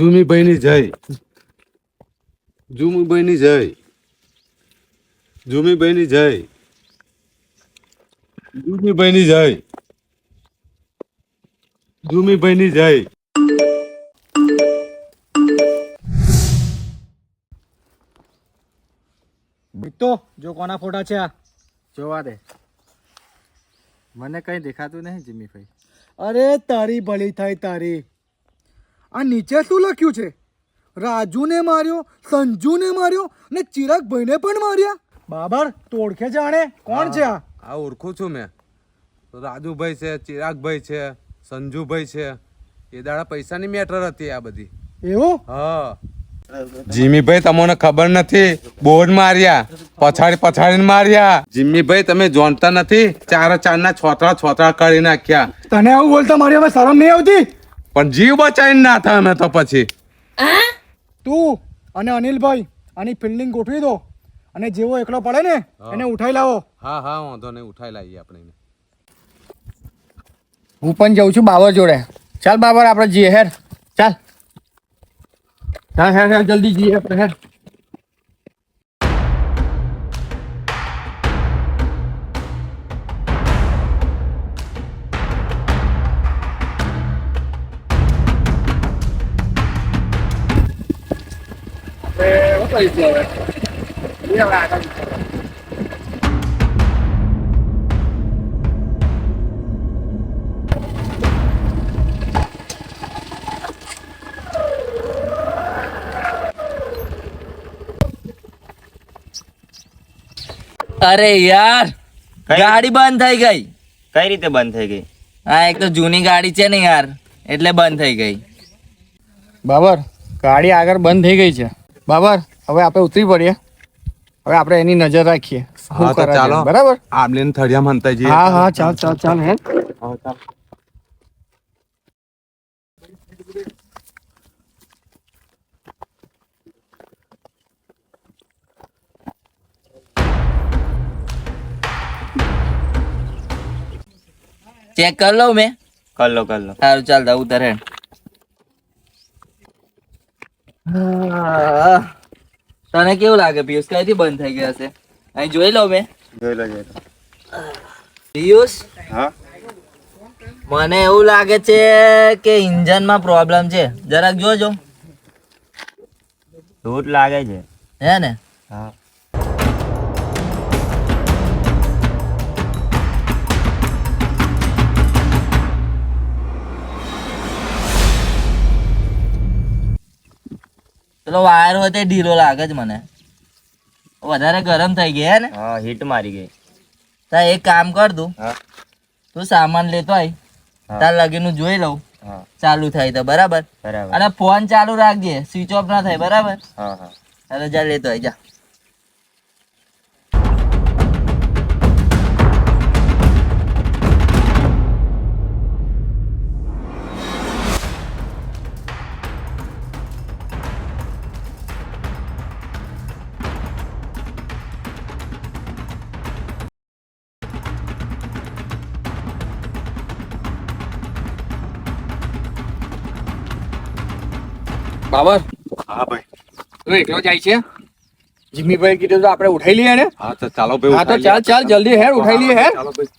ઝુમીભાઈની જય. ઝુમીભાઈની જય. ઝુમીભાઈની જય. ઝુમીભાઈની જય. ઝુમીભાઈની જય. તો જો કોના ફોટા છે આ? જોવા દે. મને કઈ દેખાતું નહીં જીમીભાઈ. અરે તારી ભલી થાય તારી. આ નીચે શું લખ્યું છે? રાજુને માર્યો સંજુને માર્યો ને ચિરાગભાઈને પણ માર્યા. બાબર તો ઓળખે જાણે? કોણ છે આ? આ ઓળખું છું મેં. રાજુભાઈ છે ચિરાગભાઈ છે સંજુભાઈ છે. એ દાડા પૈસાની મેટર હતી આ બધી. એવું? હા. જીમીભાઈ તમને ખબર નથી બોર્ડ માર્યા પછાડી પછાડીને માર્યા. જીમીભાઈ તમે જોનતા નથી ચાર ચાર ના છોતરા છોતરા કરી નાખ્યા. તને આવું બોલતા મારી હવે શરમ નહીં આવતી? પણ જીવ બચાવીને ના થાય અમે તો પછી. તું અને અનિલભાઈ આની ફિલ્ડિંગ ગોઠવી દો અને જેવો એકલો પડે ને એને ઉઠાઈ લાવો. હા હા વાંધો નહીં ઉઠાઈ લાવીએ આપણે હું પણ જઉં છું બાબર જોડે. ચાલ બાબર આપણે જઈએ હેર. ચાલ. હા હેર હેર જલ્દી જઈએ આપણે હેર. અરે યાર ગાડી બંધ થઈ ગઈ. કઈ રીતે બંધ થઈ ગઈ? હા એક તો જૂની ગાડી છે ને યાર એટલે બંધ થઈ ગઈ. બાબર ગાડી આગળ બંધ થઈ ગઈ છે. બાબર હવે આપણે ઉતરી પડીએ હવે આપણે એની નજર રાખીએ. હા તો ચાલો. બરાબર? આમલીને થળિયા મનતા જઈએ. હા હા ચાલ ચાલ ચાલ હે. ચેક કરી લઉં મેં? કર લો કર લો. સારું ચાલ દઉં ઉતર આહ. તને કેવું લાગે? પિયુષ કઈથી બંધ થઈ ગયા છે? અહીં જોઈ લો મેં. જોઈ લો જોઈ લો પિયુષ? હા? મને એવું લાગે છે કે ઇન્જનમાં પ્રોબ્લેમ છે. જરાક જોજો. ધૂળ લાગે છે. હે ને? હા. પેલો વાયર હોય તે ઢીલો લાગે જ મને. વધારે ગરમ થઈ ગયા હે ને? હા હીટ મારી ગઈ. તા એક કામ કર તું. તું સામાન લેતો આય. તાર લગીનું જોઈ લઉં. ચાલુ થાય તો બરાબર? બરાબર. અને ફોન ચાલુ રાખજે. સ્વિચ ઓફ ના થાય બરાબર? હા હા. અરે જા લેતો આય જા. બાબર હા ભાઈ. તું એકલો જાય છે? જીમીભાઈ કીધું તો આપણે ઉઠાઈ લઈએ ને? હા તો ચાલો ભાઈ હા તો ચાલ ચાલ જલ્દી હેર ઉઠાઈ લઈએ હેર ચાલો ભાઈ.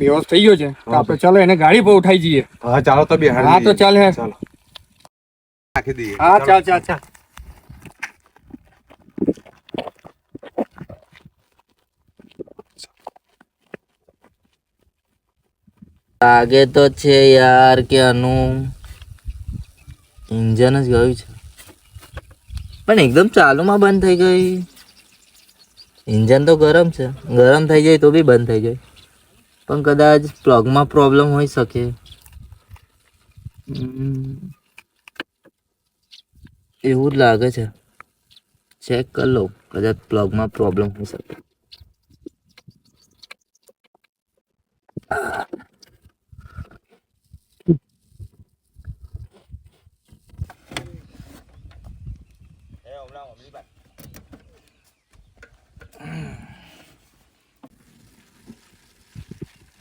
બેહોશ થઈ ગયો છે. તો આપણે ચાલો એને ગાડી પર ઉઠાઈ જઈએ. હા ચાલો તો બે હા તો ચાલે. ચાલો. નાખી દઈએ. હા ચાલ. ચાલ ચાલ લાગે તો છે યાર કે આનું ઇન્જન જ ગયું છે. પણ એકદમ ચાલુમાં બંધ થઈ ગઈ. ઇન્જન તો ગરમ છે. ગરમ થઈ જાય તો બી બંધ થઈ જાય પણ કદાચ પ્લગમાં પ્રોબ્લેમ હોઈ શકે. એવું જ લાગે છે. ચેક કરી લો. કદાચ પ્લગમાં પ્રોબ્લેમ હોઈ શકે.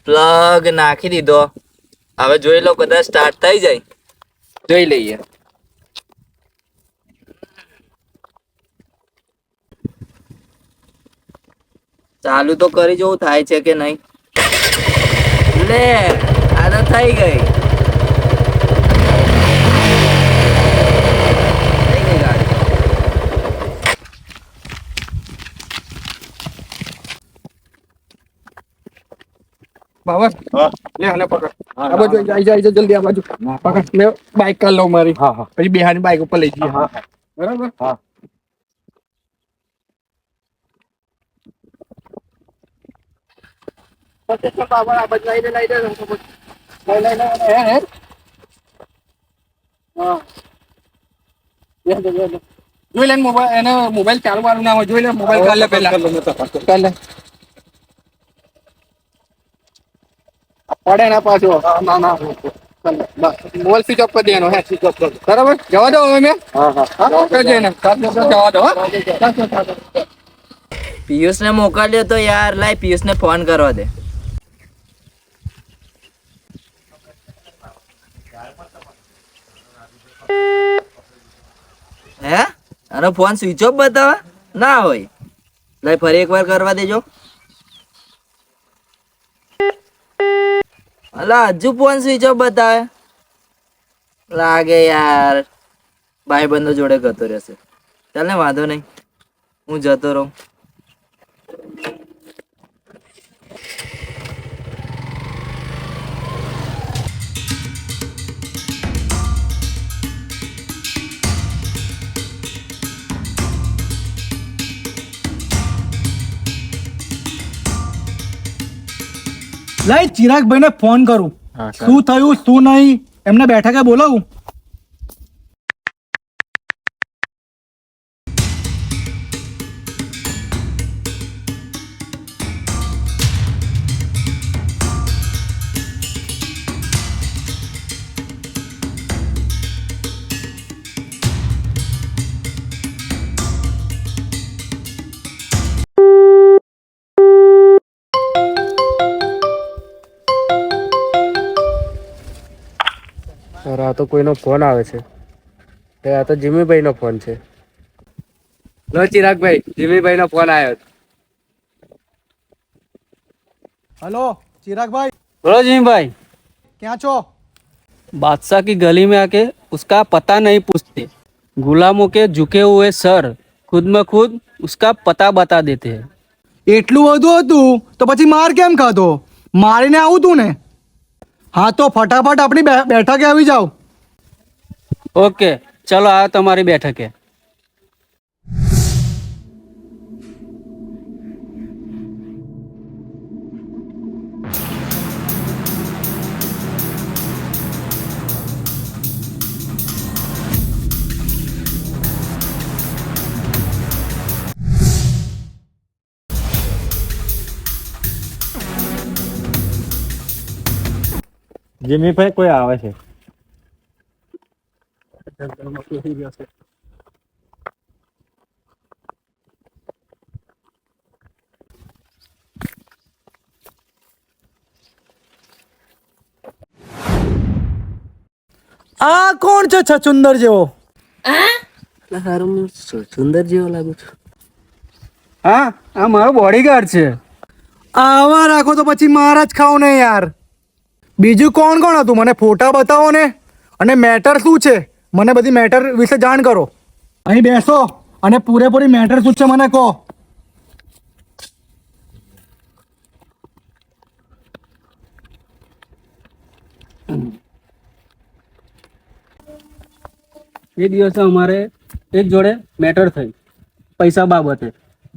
પ્લગ નાખી દીધો. હવે જોઈ લો કદાચ સ્ટાર્ટ થઈ જાય. જોઈ લઈએ. ચાલુ તો કરી જોવું થાય છે કે નહીં. લે, આ તો થઈ ગઈ થઈ ગઈ ગાડી બાબર લે આને પકડ. આ બાજુ આઈ જા, જા, જલ્દી આ બાજુ. પકડ. મેં બાઈક કર લઉં મારી. પછી બેહાની બાઈક ઉપર લઈ જઈએ. બરાબર હે. હે હા. જોઈ લે મોબાઈલ એને મોબાઈલ ચાલુ વાળું ના હોય. જોઈ લે મોબાઈલ કાલે પેલા કાઢ લે પડે ના પાછો. ના ના. મોલસી ચોક પર દેવાનો હે. બરાબર? જવા દો હવે મેં. હા હા. કરજે એને. જવા દો પિયુષ ને મોકલ્યો તો યાર લાય પિયુષને ફોન કરવા દે. હે? અરે ફોન સ્વિચ ઓફ બતાવે? ના હોય. લાય ફરી એકવાર કરવા દેજો. અલા, હજુ ફોન સ્વિચ ઓફ બતાવે. લાગે યાર. ભાઈબંધો જોડે ગતો રહેશે. ચાલ ને, વાંધો નહીં. હું જતો રહું. લાઈ ચિરાગભાઈને ફોન કરું. શું થયું શું નહીં? એમને બેઠકે બોલાવું? આ તો કોઈનો ફોન આવે છે એ આ તો જીમીભાઈનો ફોન છે લો ચિરાગભાઈ જીમીભાઈનો ફોન આવ્યો હલો ચિરાગભાઈ बोलो जी भाई ક્યાં છો बादशाह की गली में आके उसका पता नहीं पूछते गुलामों के झुके हुए सर खुद में खुद उसका पता बता देते हैं એટલું બધું હતું તો પછી માર કેમ ખાધો મારીને આવું તું ને હા તો ફટાફટ આપણી બે- બેઠકે આવી જાઓ ઓકે ચલો આ તમારી બેઠકે. જેમી ભાઈ કોઈ આવે છે? આ કોણ છે છચુંદર જેવો? સુંદર જેવો લાગુ છું. હા આ મારો બોડીગાર્ડ છે. આવા રાખો તો પછી મારા જ ખાવ ને યાર. બીજું કોણ કોણ હતું? મને ફોટા બતાવો ને. અને મેટર શું છે? મને બધી મેટર વિશે જાણ કરો. અહીં બેસો અને પૂરેપૂરી મેટર શું છે મને કહો. એ દિવસે અમારે એક જોડે મેટર થઈ પૈસા બાબતે.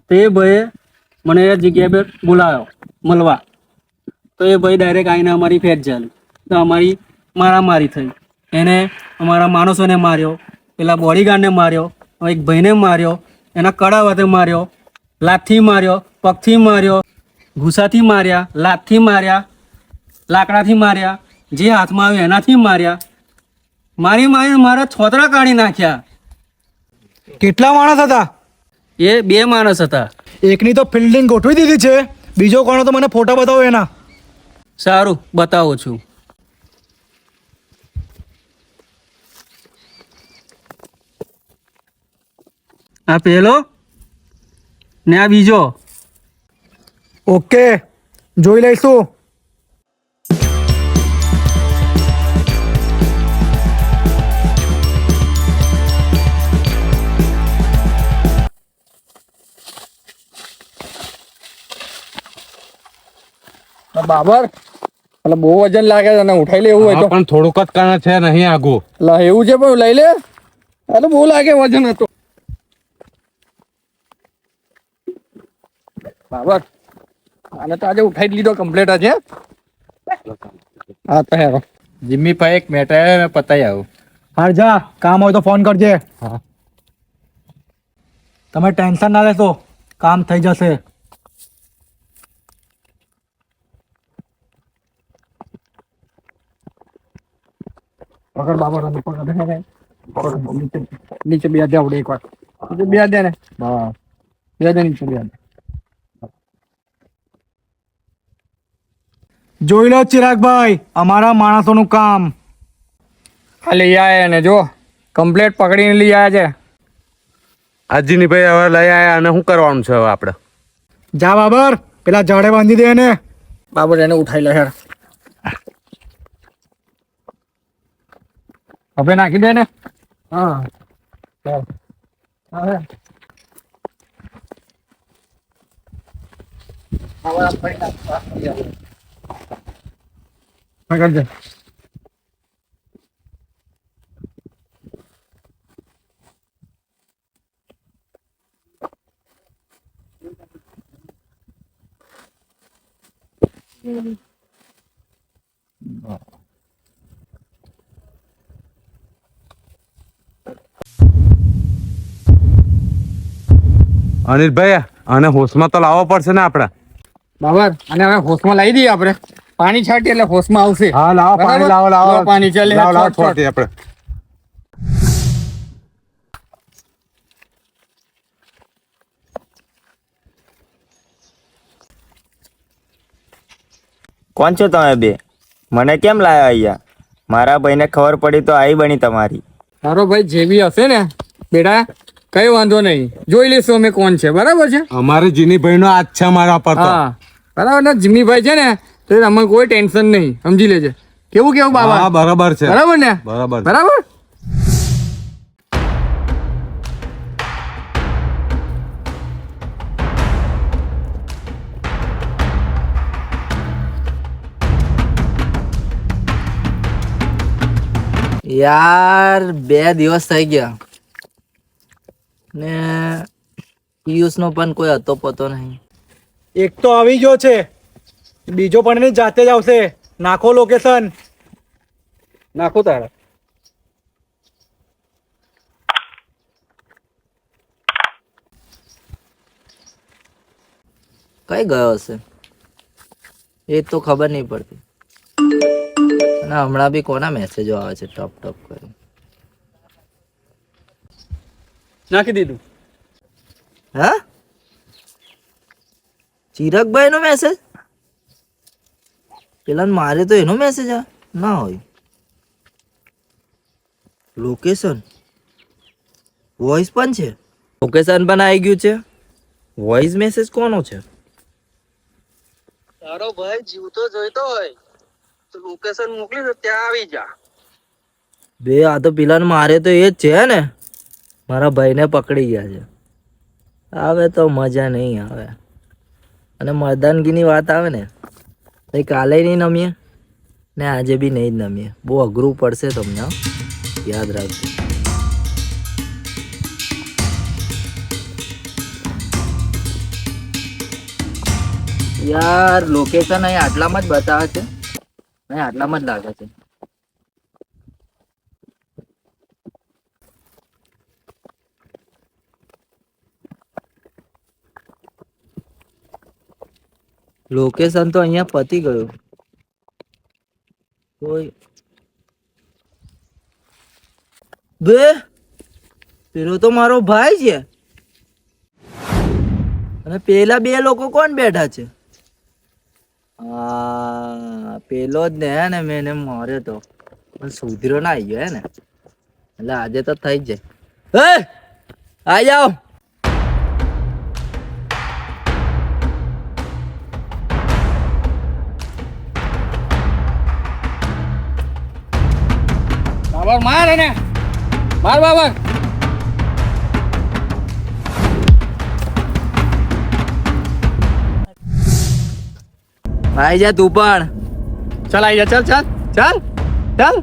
તે ભાઈએ મને એ જગ્યા પર બોલાવ્યો મળવા. તો એ ભાઈ ડાયરેક્ટ આવીને અમારી ફેંચ ચાલી તો અમારી મારામારી થઈ. એને અમારા માણસોને માર્યો પેલા બોડીગાર્ડને માર્યો એક ભાઈને માર્યો એના કડા વાતે માર્યો લાથથી માર્યો પગથી માર્યો ઘૂસાથી માર્યા લાથથી માર્યા લાકડાથી માર્યા જે હાથમાં આવ્યું એનાથી માર્યા. મારી મારી મારા છોતરા કાઢી નાખ્યા. કેટલા માણસ હતા? એ બે માણસ હતા. એકની તો ફિલ્ડિંગ ગોઠવી દીધી છે. બીજો કોણ તો મને ફોટા બતાવો એના. સારું બતાવું છું. આ પહેલો ને આ બીજો. ઓકે જોઈ લઈશું. બાબર એટલે બહુ વજન લાગે છે અને ઉઠાઈ લે એવું હોય તો. પણ થોડુંક જ કારણ છે નહીં આગું. એટલે એવું છે પણ લઈ લે. એટલે બહુ લાગે વજન હતો. બાબર અને તો આજે ઉઠાઈ લીધો કમ્પ્લેટ આજે હા તો હેરો જિમ્મી ભાઈ એક મેટર મેં પતાવી આવું હાર જા કામ હોય તો ફોન કરજે હા તમે ટેન્શન ના લેશો કામ થઈ જશે પકડ બાબા રમી પકડ પકડ નીચે બે દે આવડે એક વાર નીચે બે દે ને હા બે દે નીચે બે દે જોઈ લો ચિરાગભાઈ અમારા માણસોનું કામ. આ લઈ આવ્યા ને જો. કમ્પ્લેટ પકડીને લઈ આયા છે. હાજીની ભાઈ હવે લઈ આયા અને શું કરવાનું છે હવે આપણે? જા બાબર પેલા જાડે બાંધી દે એને. બાબર એને ઉઠાઈ લે હેર હવે નાખી દે ને હા. હવે. હવે દે. અનિલભાઈ આને હોશમાં તો લાવવો પડશે ને આપણે બાબર અને હવે હોશમાં લાવી દઈએ આપણે પાણી છાટી એટલે હોશમાં આવશે. હા લાવો પાણી લાવો લાવો. પાણી ચાલે લાવો લાવો. છોટી આપણે. કોણ છો તમે બે? મને કેમ લાયા અહીંયા? મારા ભાઈને ખબર પડી તો આવી બની તમારી. તારો ભાઈ જે બી હશે ને બેટા કઈ વાંધો નહીં. જોઈ લઈશું અમે કોણ છે. બરાબર છે? અમારે જીની ભાઈ નો હાથ છે મારા પર હા. બરાબર ને જીમીભાઈ છે ને તો તમને કોઈ ટેન્શન નહીં સમજી લેજે. કેવું કેવું હા બાબા બરાબર છે. બરાબર ને? બરાબર. બરાબર? યાર બે દિવસ થઈ ગયા. ને પિયુષનો પણ કોઈ હતો પતો નહીં. એક તો આવી ગયો છે. બીજો પણ એની જાતે જ આવશે. નાખો લોકેશન નાખો તારા. કઈ ગયો હશે? એ તો ખબર નહીં પડતી. અને હમણાં બી કોના મેસેજો આવે છે ટપ ટપ કરી નાખી દીધું. હા? ચિરકભાઈ નો મેસેજ પેલા મારે તો એનો મેસેજ આ. ના હોય. લોકેશન વોઇસ પણ છે. લોકેશન પણ આવી ગયું છે. વોઇસ મેસેજ કોનો છે? તારો ભાઈ જીવતો જોઈતો હોય તો લોકેશન મોકલી તો ત્યાં આવી જા. બે આ તો પેલા મારે તો એ જ છે ને. મારા ભાઈને પકડી ગયા છે. આવે તો મજા નહીં આવે. અને મર્દાનગીની વાત આવે ને. તો કાલે નહીં નમીએ? ને આજે બી નહીં જ નમીએ. બહુ અઘરું પડશે તમને યાદ રાખજો. યાર લોકેશન અહીં આટલામાં જ બતાવે છે. અહીં આટલામાં જ લાગે છે. લોકેશન તો અહીંયા પતી ગયું. કોઈ. બે. પેલો તો મારો ભાઈ છે. અને પેલા બે લોકો કોણ બેઠા છે? આ પેલો જ ને હે ને મેં એને માર્યો તો. પણ સુધર્યો ના આવી ગયો હે ને. એટલે આજે તો થઈ જ જાય. એ! આઈ જાઓ. બાબર માર એને માર બાબર આઈ જા તું પણ ચાલ આઈ જા ચાલ ચાલ ચાલ ચાલ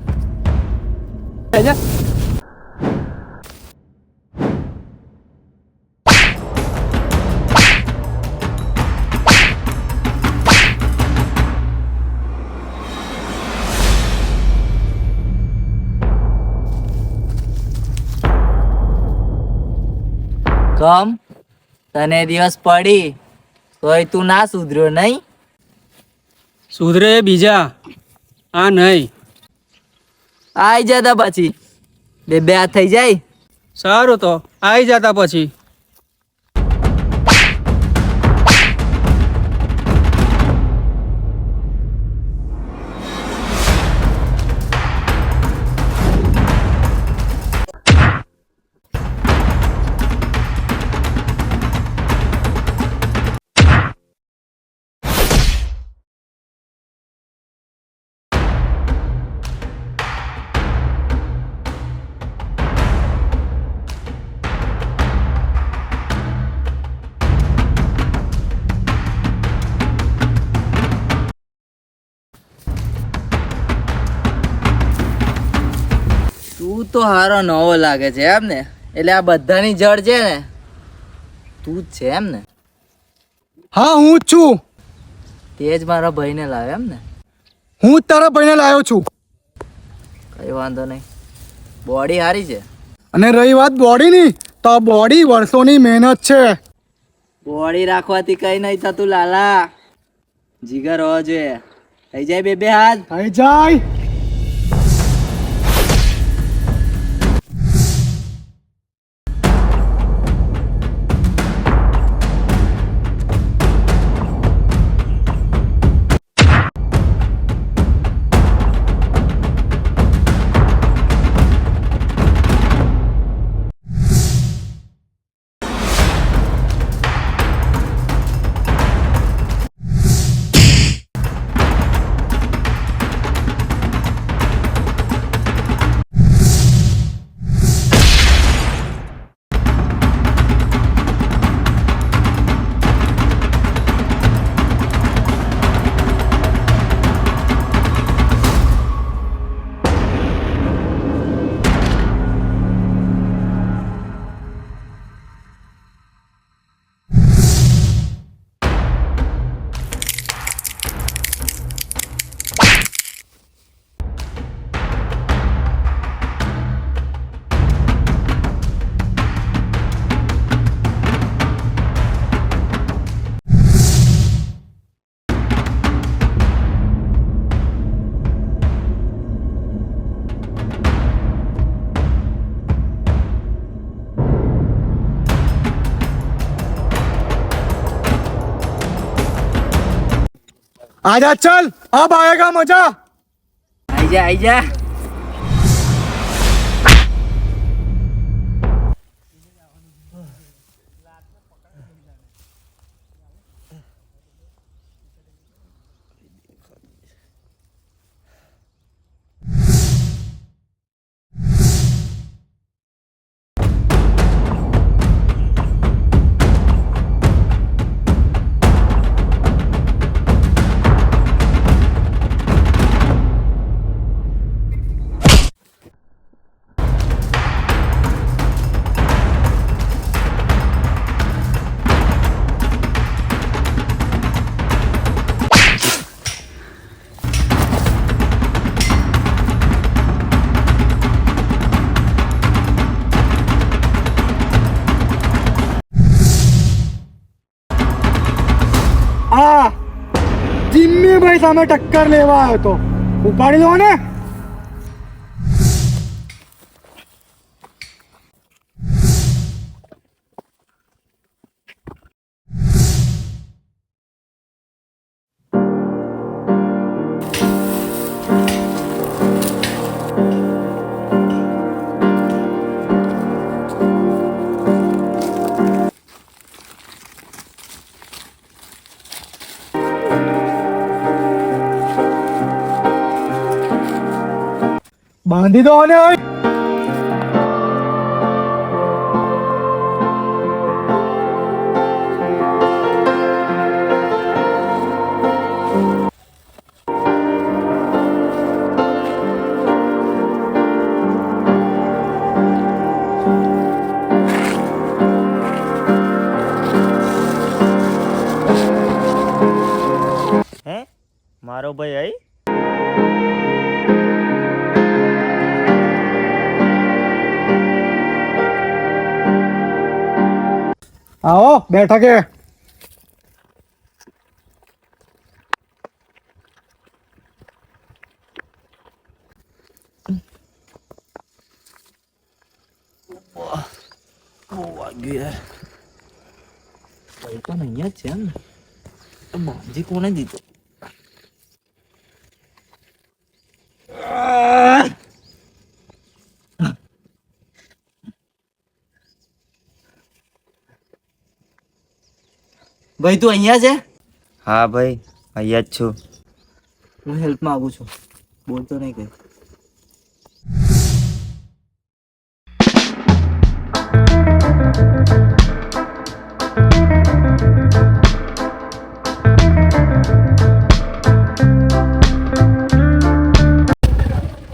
આઈ જા કમ તને દિવસ પડી તોય તું ના સુધર્યો નહીં? સુધરે બીજા આ નહીં. આઈ જતા પછી? બે બે થઈ જાય? સારું તો આવી જતા પછી. તું હારો નવો લાગે છે એમ ને? એટલે આ બધાની જડ છે ને તું જ છે એમ ને? હા હું જ છું. તે જ મારા ભાઈને લાવ્યો એમ ને? હું તારા ભાઈને લાવ્યો છું. કઈ વાંધો નહીં. બોડી સારી છે? અને રહી વાત બોડીની? તો બોડી વર્ષોની મહેનત છે. બોડી રાખવાથી કઈ નહીં થતું લાલા. જીગર હોવો જોઈએ. થઈ જાય બે બે હાથ થઈ જાય. आजा चल अब आएगा मजा आजा आजा તમારી સામે ટક્કર લેવા આવ્યો તો. ઉપાડી લો ને. બાંધી આવો બેઠકે ભાઈ પણ અહીંયા જ છે એમ ને તો બાંધી કોને દીધો ભાઈ તું અહીંયા છે હા ભાઈ અહીંયા જ છું હું હેલ્પ માંગુ છું બોલતો નહીં કઈ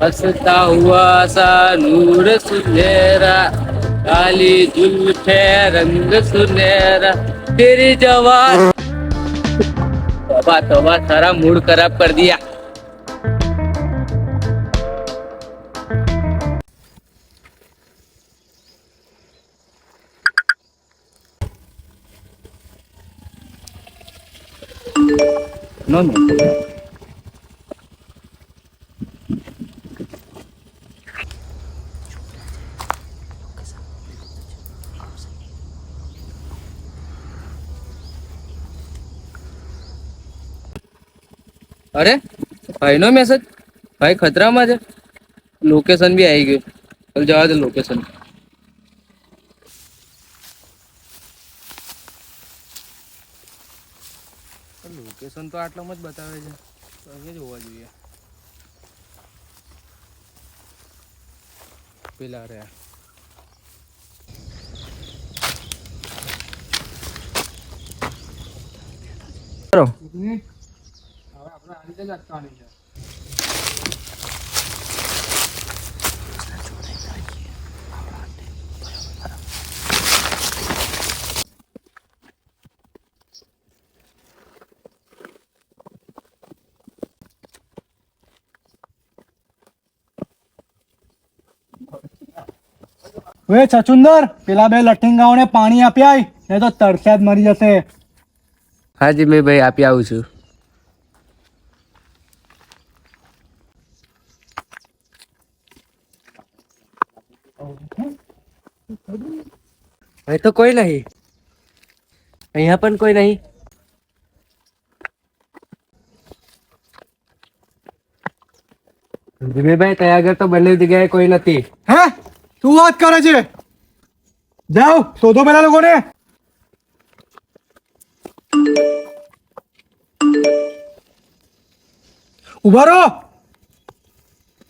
हंसता हुआ सा नूर सुनहरा काली जुल्फे रंग सुनहरा ફેરી જવા તોબા તોબા સારા મૂડ ખરાબ કર દિયા No, no. અરે ભાઈનો મેસેજ ભાઈ ખતરામાં છે. લોકેશન બી આવી ગયું. ચાલ જવા દે લોકેશન લોકેશન તો આટલામાં જ બતાવે છે. તો અહીંયા જ હોવા જોઈએ. પેલા રહ્યા. કરો. આપણે જ વે છચુંદર પેલા બે લઠીંગાઓને પાણી આપી આય નહીં તો તરસ્યા જ મરી જશે. હાજી, મેં ભાઈ આપી આવું છું. અહીં તો કોઈ નહીં. અહીંયા પણ કોઈ નહીં. ભાઈ ત્યાં આગળ તો બંને જગ્યાએ કોઈ નથી. હે? તું વાત કરે છે? જાઓ, શોધો પેલા લોકોને. ઊભા રહો.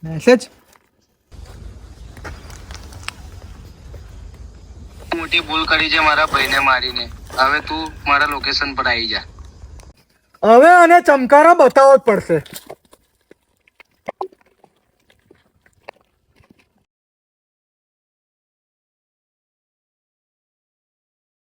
મેસેજ મોટી ભૂલ કરી છે મારા ભાઈને મારીને. હવે તું મારા લોકેશન પર આવી જા. હવે આને ચમકારા બતાવવો જ પડશે.